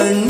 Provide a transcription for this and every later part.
கண்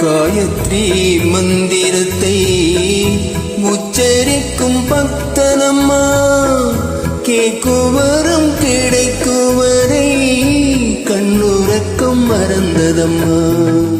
காயத்ரி மந்திரத்தை உச்சரிக்கும் பக்தனம்மா. கேக்குவரும் கிடைக்குவரை கண்ணுறக்கம் மறந்ததம்மா.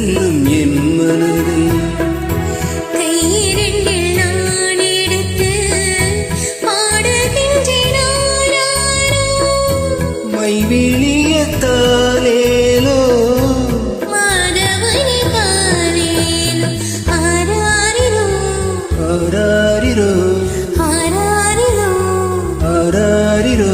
செல்லும் என் மனதை கையிரண்டில் நான் எடுத்து பாடுகின்றேன் ஆராரோ. மைவிழிய தாலேலோ மாதவனே காலேலோ. ஆராரிரோ, ஆராரிரோ ஆராரிரோ. ஆராரிரோ